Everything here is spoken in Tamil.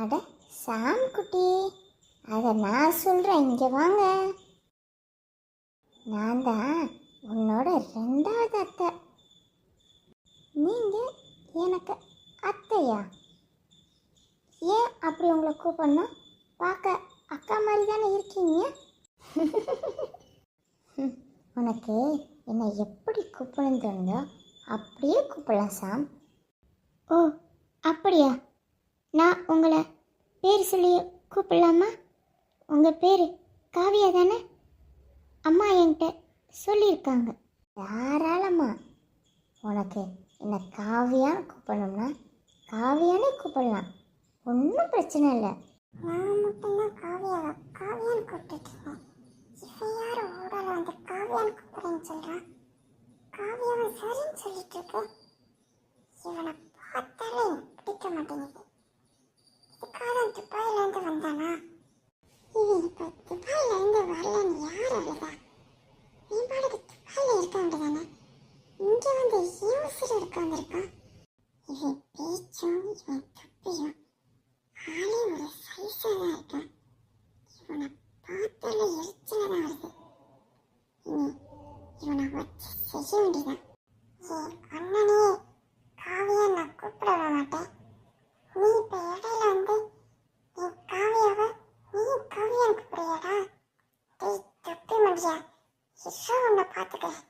அட சாம் குட்டி அதை நான் சொல்கிறேன் இங்கே வாங்க. நான் தான் உன்னோட ரெண்டாவது அத்தை. நீங்கள் எனக்கு அத்தையா? ஏன் அப்படி உங்களை கூப்பிடணும்? பார்க்க அக்கா மாதிரி தானே இருக்கீங்க? உனக்கு என்னை எப்படி கூப்பிடணும்னு தோணுதோ அப்படியே கூப்பிடலாம் சாம். ஓ அப்படியா? நான் உங்களை பேர் சொல்லி கூப்பிடலாமா? உங்கள் பேர் காவியா தானே? அம்மா என்கிட்ட சொல்லியிருக்காங்க. தாராளமா உனக்கு என்ன காவியான்னு கூப்பிடணும்னா காவியானே கூப்பிடலாம். ஒன்றும் பிரச்சனை இல்லை. நான் மட்டும்தான் காவியாவை காவியான்னு கூப்பிட்டுருக்கேன் இவன் யார்? ஓடல வந்து காவியான்னு கூப்பிடுறேன்னு சொல்கிறான் காவியாவை சரின்னு சொல்லிட்டு இருக்கு. இவனை பார்த்தாலே எனக்கு பிடிக்க மாட்டேங்குது இதுக்காக துபாயிலேருந்து வந்தானா இவன் இப்போ துபாயிலேருந்து வரலன்னு யார் அழுதா நீ பாட்டுக்கு துபாயில் இருக்க வேண்டியதானே இங்கே வந்து உட்காந்துருக்கா இவன் பேச்சும் இவன் துப்பியும். ஆளே ஒரு சைஸாக தான் இருக்கான். இவனை பார்த்தால எரிச்சல தான் வருது. இனி இவனை வச்சு செய்ய வேண்டியதான் ஏ அண்ணனே காவியா நான் கூப்பிட வர மாட்டேன். நீ இப்போ இடையில வந்து என் காவியாவை நீ காவியான்னு கூப்பிடுறியாடா? டேய் தப்பி மடியா இதோ உன்னை பார்த்துக்கிறேன்